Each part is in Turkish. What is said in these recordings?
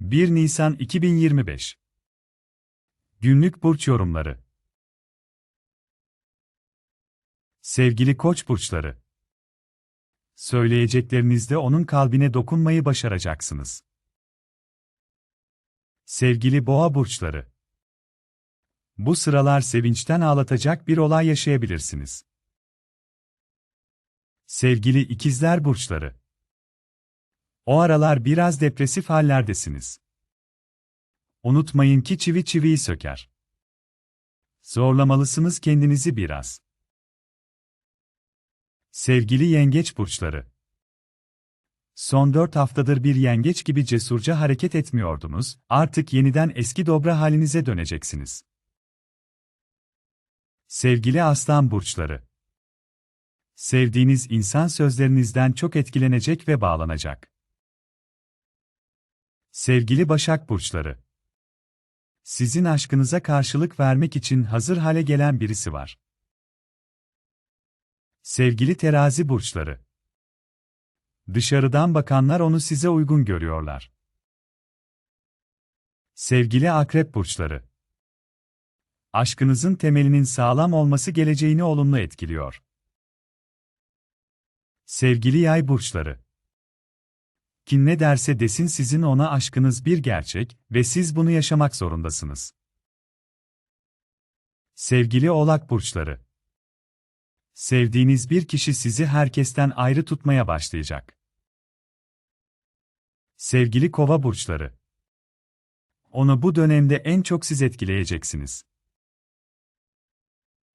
1 Nisan 2025 Günlük burç yorumları. Sevgili Koç burçları. Söyleyeceklerinizde onun kalbine dokunmayı başaracaksınız. Sevgili Boğa burçları. Bu sıralar sevinçten ağlatacak bir olay yaşayabilirsiniz. Sevgili İkizler burçları o aralar biraz depresif hallerdesiniz. Unutmayın ki çivi çiviyi söker. Zorlamalısınız kendinizi biraz. Sevgili yengeç burçları. Son dört haftadır bir yengeç gibi cesurca hareket etmiyordunuz, artık yeniden eski dobra halinize döneceksiniz. Sevgili aslan burçları. Sevdiğiniz insan sözlerinizden çok etkilenecek ve bağlanacak. Sevgili Başak Burçları Sizin aşkınıza karşılık vermek için hazır hale gelen birisi var. Sevgili Terazi Burçları Dışarıdan bakanlar onu size uygun görüyorlar. Sevgili Akrep Burçları Aşkınızın temelinin sağlam olması geleceğini olumlu etkiliyor. Sevgili Yay Burçları kim ne derse desin sizin ona aşkınız bir gerçek ve siz bunu yaşamak zorundasınız. Sevgili Oğlak burçları. Sevdiğiniz bir kişi sizi herkesten ayrı tutmaya başlayacak. Sevgili Kova burçları. Onu bu dönemde en çok siz etkileyeceksiniz.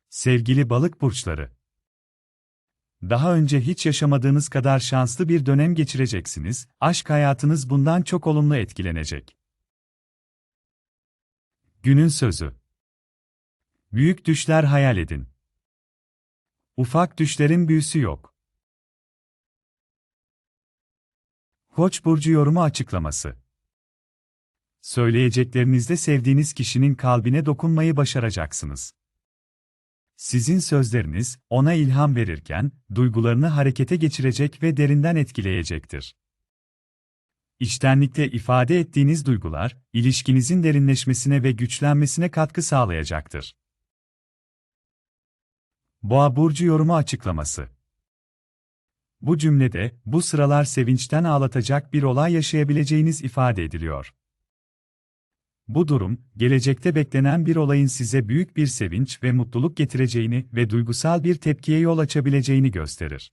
Sevgili Balık burçları daha önce hiç yaşamadığınız kadar şanslı bir dönem geçireceksiniz, aşk hayatınız bundan çok olumlu etkilenecek. Günün sözü Büyük düşler hayal edin. Ufak düşlerin büyüsü yok. Koç burcu yorumu açıklaması. Söyleyeceklerinizde sevdiğiniz kişinin kalbine dokunmayı başaracaksınız. Sizin sözleriniz, ona ilham verirken, duygularını harekete geçirecek ve derinden etkileyecektir. İçtenlikle ifade ettiğiniz duygular, ilişkinizin derinleşmesine ve güçlenmesine katkı sağlayacaktır. Boğa burcu yorumu açıklaması. Bu cümlede bu sıralar sevinçten ağlatacak bir olay yaşayabileceğiniz ifade ediliyor. Bu durum, gelecekte beklenen bir olayın size büyük bir sevinç ve mutluluk getireceğini ve duygusal bir tepkiye yol açabileceğini gösterir.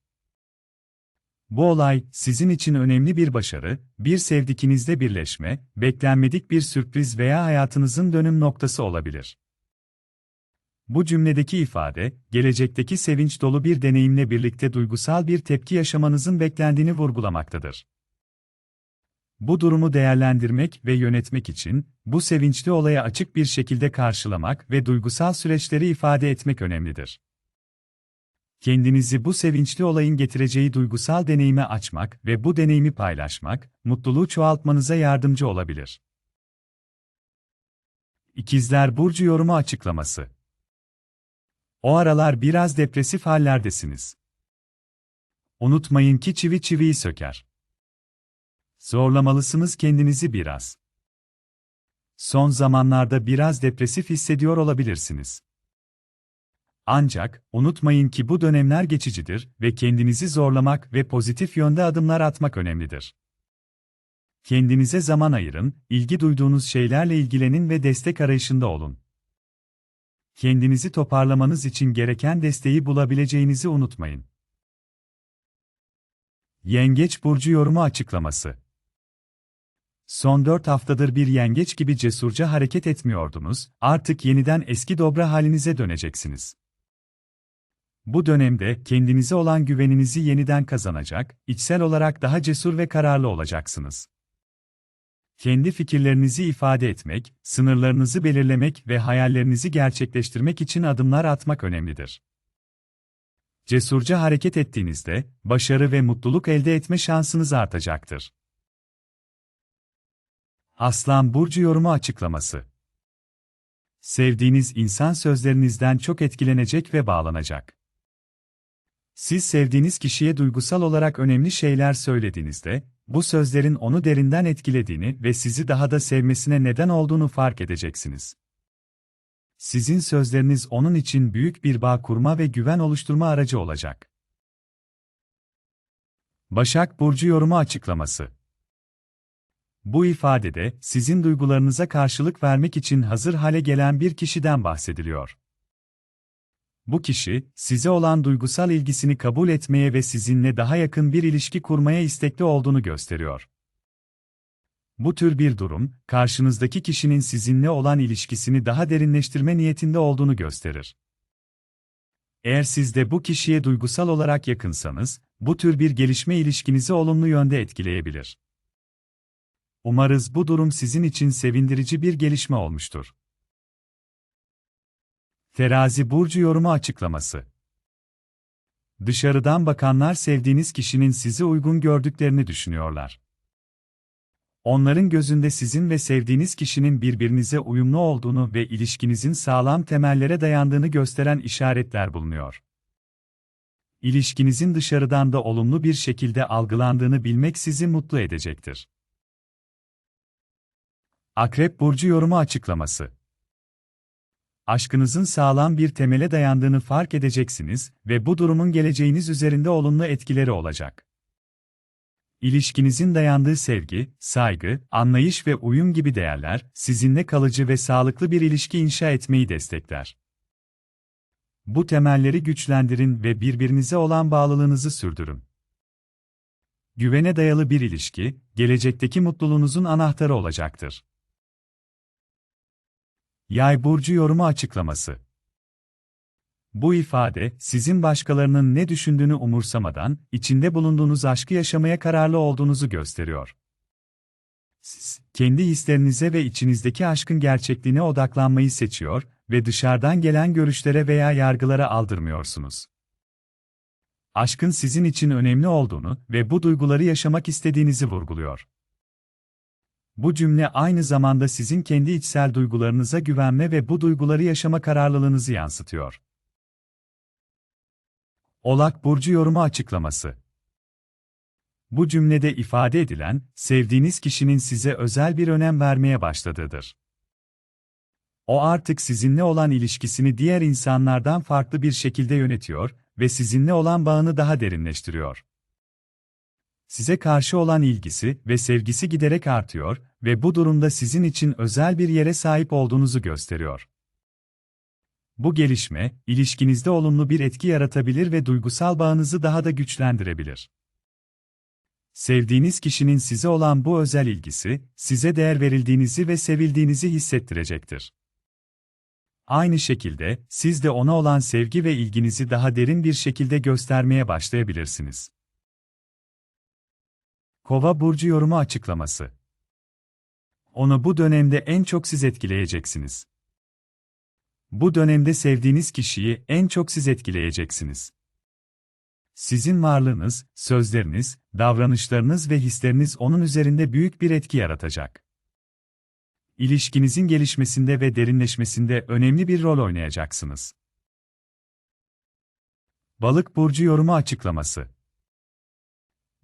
Bu olay, sizin için önemli bir başarı, bir sevdikinizle birleşme, beklenmedik bir sürpriz veya hayatınızın dönüm noktası olabilir. Bu cümledeki ifade, gelecekteki sevinç dolu bir deneyimle birlikte duygusal bir tepki yaşamanızın beklendiğini vurgulamaktadır. Bu durumu değerlendirmek ve yönetmek için, bu sevinçli olaya açık bir şekilde karşılamak ve duygusal süreçleri ifade etmek önemlidir. Kendinizi bu sevinçli olayın getireceği duygusal deneyime açmak ve bu deneyimi paylaşmak, mutluluğu çoğaltmanıza yardımcı olabilir. İkizler Burcu yorumu açıklaması. O aralar biraz depresif hallerdesiniz. Unutmayın ki çivi çiviyi söker. Zorlamalısınız kendinizi biraz. Son zamanlarda biraz depresif hissediyor olabilirsiniz. Ancak, unutmayın ki bu dönemler geçicidir ve kendinizi zorlamak ve pozitif yönde adımlar atmak önemlidir. Kendinize zaman ayırın, ilgi duyduğunuz şeylerle ilgilenin ve destek arayışında olun. Kendinizi toparlamanız için gereken desteği bulabileceğinizi unutmayın. Yengeç burcu yorumu açıklaması Son dört haftadır bir yengeç gibi cesurca hareket etmiyordunuz, artık yeniden eski dobra halinize döneceksiniz. Bu dönemde kendinize olan güveninizi yeniden kazanacak, içsel olarak daha cesur ve kararlı olacaksınız. Kendi fikirlerinizi ifade etmek, sınırlarınızı belirlemek ve hayallerinizi gerçekleştirmek için adımlar atmak önemlidir. Cesurca hareket ettiğinizde, başarı ve mutluluk elde etme şansınız artacaktır. Aslan Burcu yorumu açıklaması. Sevdiğiniz insan sözlerinizden çok etkilenecek ve bağlanacak. Siz sevdiğiniz kişiye duygusal olarak önemli şeyler söylediğinizde, bu sözlerin onu derinden etkilediğini ve sizi daha da sevmesine neden olduğunu fark edeceksiniz. Sizin sözleriniz onun için büyük bir bağ kurma ve güven oluşturma aracı olacak. Başak Burcu yorumu açıklaması Bu ifadede, sizin duygularınıza karşılık vermek için hazır hale gelen bir kişiden bahsediliyor. Bu kişi, size olan duygusal ilgisini kabul etmeye ve sizinle daha yakın bir ilişki kurmaya istekli olduğunu gösteriyor. Bu tür bir durum, karşınızdaki kişinin sizinle olan ilişkisini daha derinleştirme niyetinde olduğunu gösterir. Eğer siz de bu kişiye duygusal olarak yakınsanız, bu tür bir gelişme ilişkinizi olumlu yönde etkileyebilir. Umarız bu durum sizin için sevindirici bir gelişme olmuştur. Terazi burcu yorumu açıklaması. Dışarıdan bakanlar sevdiğiniz kişinin sizi uygun gördüklerini düşünüyorlar. Onların gözünde sizin ve sevdiğiniz kişinin birbirinize uyumlu olduğunu ve ilişkinizin sağlam temellere dayandığını gösteren işaretler bulunuyor. İlişkinizin dışarıdan da olumlu bir şekilde algılandığını bilmek sizi mutlu edecektir. Akrep burcu yorumu açıklaması aşkınızın sağlam bir temele dayandığını fark edeceksiniz ve bu durumun geleceğiniz üzerinde olumlu etkileri olacak. İlişkinizin dayandığı sevgi, saygı, anlayış ve uyum gibi değerler, sizinle kalıcı ve sağlıklı bir ilişki inşa etmeyi destekler. Bu temelleri güçlendirin ve birbirinize olan bağlılığınızı sürdürün. Güvene dayalı bir ilişki, gelecekteki mutluluğunuzun anahtarı olacaktır. Yay burcu yorumu açıklaması. Bu ifade, sizin başkalarının ne düşündüğünü umursamadan, içinde bulunduğunuz aşkı yaşamaya kararlı olduğunuzu gösteriyor. Siz, kendi hislerinize ve içinizdeki aşkın gerçekliğine odaklanmayı seçiyor ve dışarıdan gelen görüşlere veya yargılara aldırmıyorsunuz. Aşkın sizin için önemli olduğunu ve bu duyguları yaşamak istediğinizi vurguluyor. Bu cümle aynı zamanda sizin kendi içsel duygularınıza güvenme ve bu duyguları yaşama kararlılığınızı yansıtıyor. Olak burcu yorumu açıklaması. Bu cümlede ifade edilen, sevdiğiniz kişinin size özel bir önem vermeye başladığıdır. O artık sizinle olan ilişkisini diğer insanlardan farklı bir şekilde yönetiyor ve sizinle olan bağını daha derinleştiriyor size karşı olan ilgisi ve sevgisi giderek artıyor ve bu durumda sizin için özel bir yere sahip olduğunuzu gösteriyor. Bu gelişme, ilişkinizde olumlu bir etki yaratabilir ve duygusal bağınızı daha da güçlendirebilir. Sevdiğiniz kişinin size olan bu özel ilgisi, size değer verildiğinizi ve sevildiğinizi hissettirecektir. Aynı şekilde, siz de ona olan sevgi ve ilginizi daha derin bir şekilde göstermeye başlayabilirsiniz. Kova burcu yorumu açıklaması. Onu bu dönemde en çok siz etkileyeceksiniz. Bu dönemde sevdiğiniz kişiyi en çok siz etkileyeceksiniz. Sizin varlığınız, sözleriniz, davranışlarınız ve hisleriniz onun üzerinde büyük bir etki yaratacak. İlişkinizin gelişmesinde ve derinleşmesinde önemli bir rol oynayacaksınız. Balık burcu yorumu açıklaması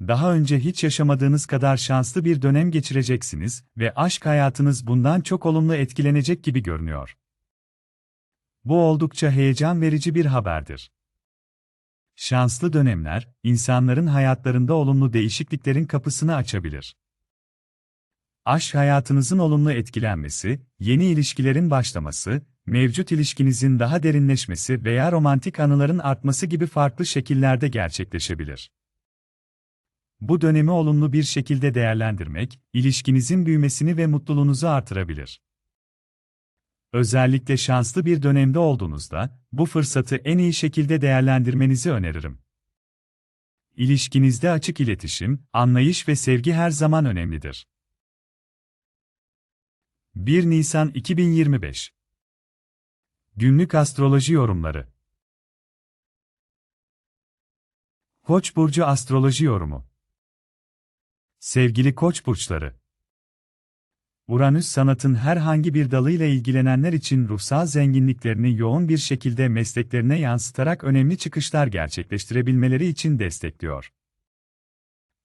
daha önce hiç yaşamadığınız kadar şanslı bir dönem geçireceksiniz ve aşk hayatınız bundan çok olumlu etkilenecek gibi görünüyor. Bu oldukça heyecan verici bir haberdir. Şanslı dönemler, insanların hayatlarında olumlu değişikliklerin kapısını açabilir. Aşk hayatınızın olumlu etkilenmesi, yeni ilişkilerin başlaması, mevcut ilişkinizin daha derinleşmesi veya romantik anıların artması gibi farklı şekillerde gerçekleşebilir. Bu dönemi olumlu bir şekilde değerlendirmek, ilişkinizin büyümesini ve mutluluğunuzu artırabilir. Özellikle şanslı bir dönemde olduğunuzda, bu fırsatı en iyi şekilde değerlendirmenizi öneririm. İlişkinizde açık iletişim, anlayış ve sevgi her zaman önemlidir. 1 Nisan 2025 Günlük Astroloji Yorumları Koç burcu astroloji yorumu Sevgili Koç burçları. Uranüs sanatın herhangi bir dalıyla ilgilenenler için ruhsal zenginliklerini yoğun bir şekilde mesleklerine yansıtarak önemli çıkışlar gerçekleştirebilmeleri için destekliyor.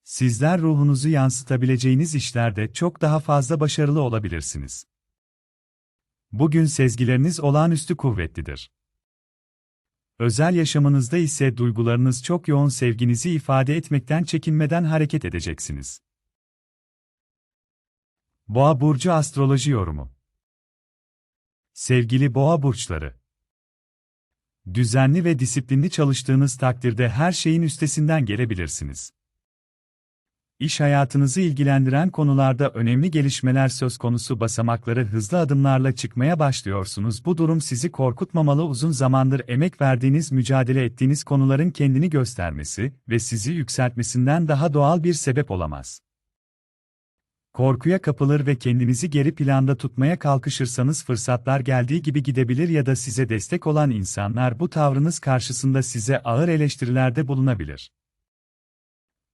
Sizler ruhunuzu yansıtabileceğiniz işlerde çok daha fazla başarılı olabilirsiniz. Bugün sezgileriniz olağanüstü kuvvetlidir. Özel yaşamınızda ise duygularınız çok yoğun sevginizi ifade etmekten çekinmeden hareket edeceksiniz. Boğa burcu astroloji yorumu. Sevgili boğa burçları, düzenli ve disiplinli çalıştığınız takdirde her şeyin üstesinden gelebilirsiniz. İş hayatınızı ilgilendiren konularda önemli gelişmeler söz konusu basamakları hızlı adımlarla çıkmaya başlıyorsunuz. Bu durum sizi korkutmamalı uzun zamandır emek verdiğiniz, mücadele ettiğiniz konuların kendini göstermesi ve sizi yükseltmesinden daha doğal bir sebep olamaz. Korkuya kapılır ve kendinizi geri planda tutmaya kalkışırsanız fırsatlar geldiği gibi gidebilir ya da size destek olan insanlar bu tavrınız karşısında size ağır eleştirilerde bulunabilir.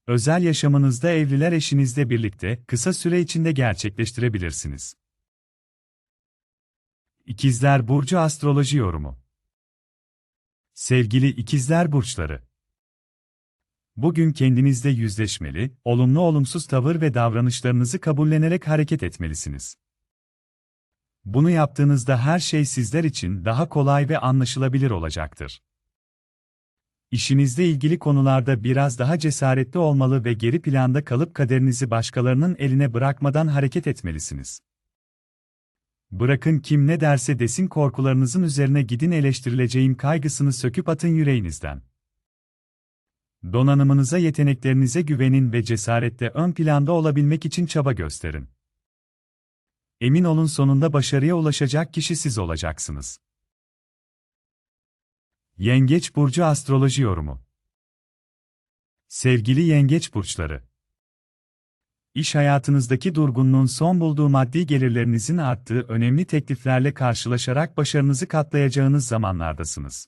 Özel yaşamınızda evliler eşinizle birlikte kısa süre içinde gerçekleştirebilirsiniz. İkizler Burcu Astroloji Yorumu Sevgili İkizler Burçları Bugün kendinizle yüzleşmeli, olumlu olumsuz tavır ve davranışlarınızı kabullenerek hareket etmelisiniz. Bunu yaptığınızda her şey sizler için daha kolay ve anlaşılabilir olacaktır. İşinizle ilgili konularda biraz daha cesaretli olmalı ve geri planda kalıp kaderinizi başkalarının eline bırakmadan hareket etmelisiniz. Bırakın kim ne derse desin korkularınızın üzerine gidin eleştirileceğim kaygısını söküp atın yüreğinizden. Donanımınıza, yeteneklerinize güvenin ve cesarette ön planda olabilmek için çaba gösterin. Emin olun sonunda başarıya ulaşacak kişi siz olacaksınız. Yengeç burcu astroloji yorumu. Sevgili yengeç burçları. İş hayatınızdaki durgunluğun son bulduğu maddi gelirlerinizin arttığı önemli tekliflerle karşılaşarak başarınızı katlayacağınız zamanlardasınız.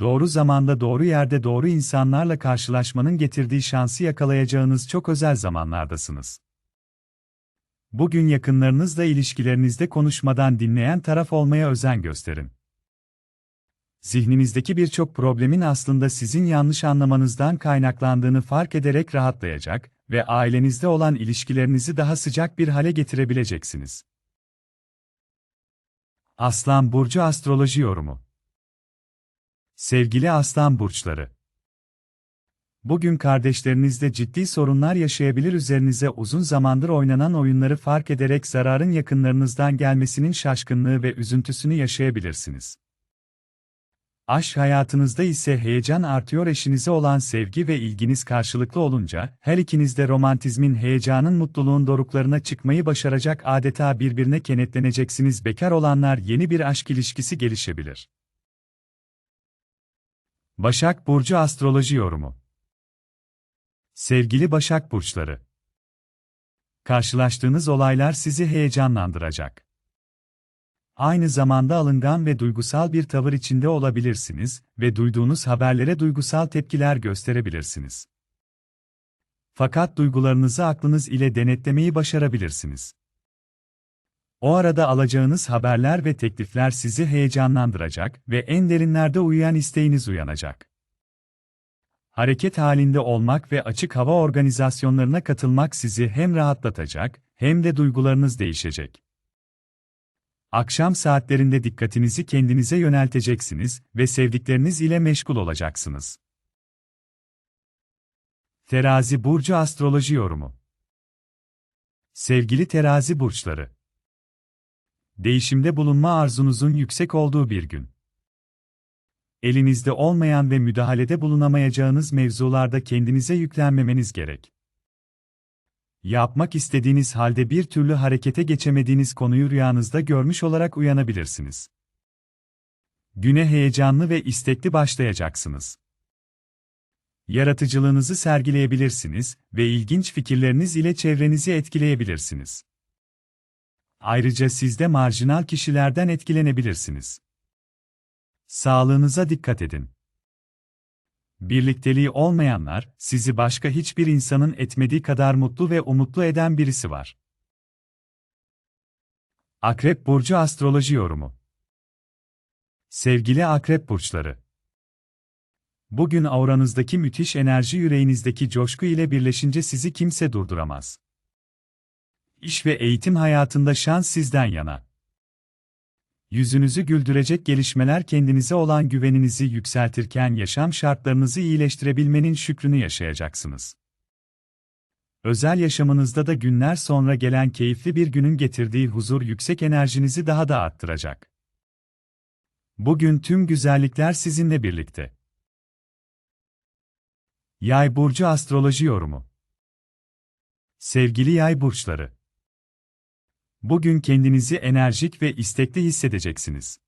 Doğru zamanda doğru yerde doğru insanlarla karşılaşmanın getirdiği şansı yakalayacağınız çok özel zamanlardasınız. Bugün yakınlarınızla ilişkilerinizde konuşmadan dinleyen taraf olmaya özen gösterin zihninizdeki birçok problemin aslında sizin yanlış anlamanızdan kaynaklandığını fark ederek rahatlayacak ve ailenizde olan ilişkilerinizi daha sıcak bir hale getirebileceksiniz. Aslan Burcu Astroloji Yorumu Sevgili Aslan Burçları Bugün kardeşlerinizle ciddi sorunlar yaşayabilir üzerinize uzun zamandır oynanan oyunları fark ederek zararın yakınlarınızdan gelmesinin şaşkınlığı ve üzüntüsünü yaşayabilirsiniz. Aşk hayatınızda ise heyecan artıyor eşinize olan sevgi ve ilginiz karşılıklı olunca, her ikiniz de romantizmin heyecanın mutluluğun doruklarına çıkmayı başaracak adeta birbirine kenetleneceksiniz bekar olanlar yeni bir aşk ilişkisi gelişebilir. Başak Burcu Astroloji Yorumu Sevgili Başak Burçları Karşılaştığınız olaylar sizi heyecanlandıracak. Aynı zamanda alıngan ve duygusal bir tavır içinde olabilirsiniz ve duyduğunuz haberlere duygusal tepkiler gösterebilirsiniz. Fakat duygularınızı aklınız ile denetlemeyi başarabilirsiniz. O arada alacağınız haberler ve teklifler sizi heyecanlandıracak ve en derinlerde uyuyan isteğiniz uyanacak. Hareket halinde olmak ve açık hava organizasyonlarına katılmak sizi hem rahatlatacak hem de duygularınız değişecek. Akşam saatlerinde dikkatinizi kendinize yönelteceksiniz ve sevdikleriniz ile meşgul olacaksınız. Terazi burcu astroloji yorumu. Sevgili terazi burçları. Değişimde bulunma arzunuzun yüksek olduğu bir gün. Elinizde olmayan ve müdahalede bulunamayacağınız mevzularda kendinize yüklenmemeniz gerek. Yapmak istediğiniz halde bir türlü harekete geçemediğiniz konuyu rüyanızda görmüş olarak uyanabilirsiniz. Güne heyecanlı ve istekli başlayacaksınız. Yaratıcılığınızı sergileyebilirsiniz ve ilginç fikirleriniz ile çevrenizi etkileyebilirsiniz. Ayrıca siz de marjinal kişilerden etkilenebilirsiniz. Sağlığınıza dikkat edin. Birlikteliği olmayanlar, sizi başka hiçbir insanın etmediği kadar mutlu ve umutlu eden birisi var. Akrep Burcu Astroloji Yorumu Sevgili Akrep Burçları Bugün auranızdaki müthiş enerji yüreğinizdeki coşku ile birleşince sizi kimse durduramaz. İş ve eğitim hayatında şans sizden yana. Yüzünüzü güldürecek gelişmeler kendinize olan güveninizi yükseltirken yaşam şartlarınızı iyileştirebilmenin şükrünü yaşayacaksınız. Özel yaşamınızda da günler sonra gelen keyifli bir günün getirdiği huzur yüksek enerjinizi daha da arttıracak. Bugün tüm güzellikler sizinle birlikte. Yay burcu astroloji yorumu. Sevgili yay burçları, bugün kendinizi enerjik ve istekli hissedeceksiniz.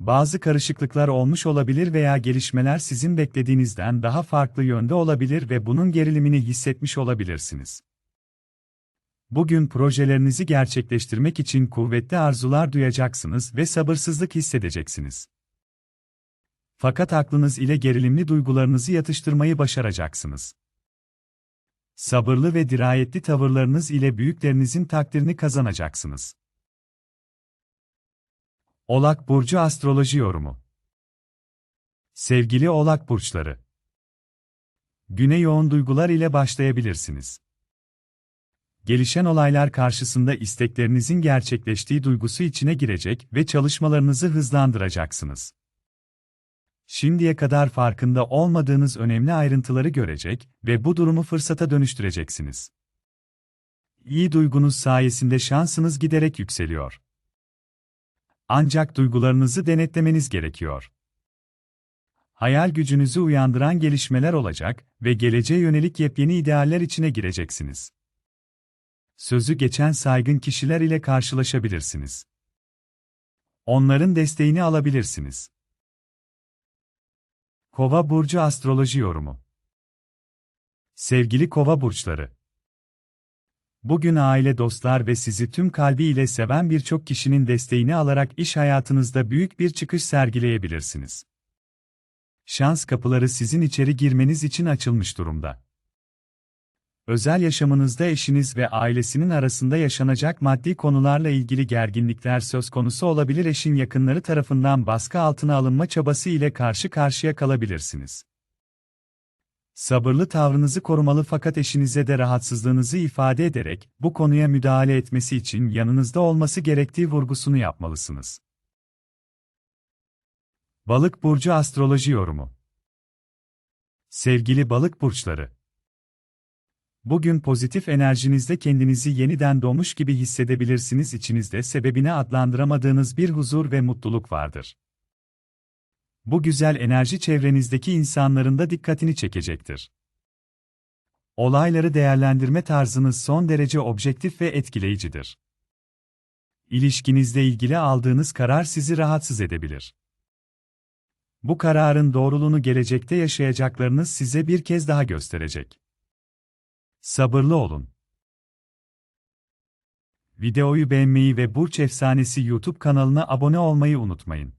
Bazı karışıklıklar olmuş olabilir veya gelişmeler sizin beklediğinizden daha farklı yönde olabilir ve bunun gerilimini hissetmiş olabilirsiniz. Bugün projelerinizi gerçekleştirmek için kuvvetli arzular duyacaksınız ve sabırsızlık hissedeceksiniz. Fakat aklınız ile gerilimli duygularınızı yatıştırmayı başaracaksınız. Sabırlı ve dirayetli tavırlarınız ile büyüklerinizin takdirini kazanacaksınız. Oğlak Burcu Astroloji Yorumu Sevgili Oğlak Burçları Güne yoğun duygular ile başlayabilirsiniz. Gelişen olaylar karşısında isteklerinizin gerçekleştiği duygusu içine girecek ve çalışmalarınızı hızlandıracaksınız. Şimdiye kadar farkında olmadığınız önemli ayrıntıları görecek ve bu durumu fırsata dönüştüreceksiniz. İyi duygunuz sayesinde şansınız giderek yükseliyor. Ancak duygularınızı denetlemeniz gerekiyor. Hayal gücünüzü uyandıran gelişmeler olacak ve geleceğe yönelik yepyeni idealler içine gireceksiniz. Sözü geçen saygın kişiler ile karşılaşabilirsiniz. Onların desteğini alabilirsiniz. Kova burcu astroloji yorumu. Sevgili Kova burçları, Bugün aile dostlar ve sizi tüm kalbiyle seven birçok kişinin desteğini alarak iş hayatınızda büyük bir çıkış sergileyebilirsiniz. Şans kapıları sizin içeri girmeniz için açılmış durumda. Özel yaşamınızda eşiniz ve ailesinin arasında yaşanacak maddi konularla ilgili gerginlikler söz konusu olabilir eşin yakınları tarafından baskı altına alınma çabası ile karşı karşıya kalabilirsiniz. Sabırlı tavrınızı korumalı fakat eşinize de rahatsızlığınızı ifade ederek bu konuya müdahale etmesi için yanınızda olması gerektiği vurgusunu yapmalısınız. Balık burcu astroloji yorumu. Sevgili balık burçları, Bugün pozitif enerjinizde kendinizi yeniden doğmuş gibi hissedebilirsiniz. İçinizde sebebini adlandıramadığınız bir huzur ve mutluluk vardır. Bu güzel enerji çevrenizdeki insanların da dikkatini çekecektir. Olayları değerlendirme tarzınız son derece objektif ve etkileyicidir. İlişkinizle ilgili aldığınız karar sizi rahatsız edebilir. Bu kararın doğruluğunu gelecekte yaşayacaklarınız size bir kez daha gösterecek. Sabırlı olun. Videoyu beğenmeyi ve Burç Efsanesi YouTube kanalına abone olmayı unutmayın.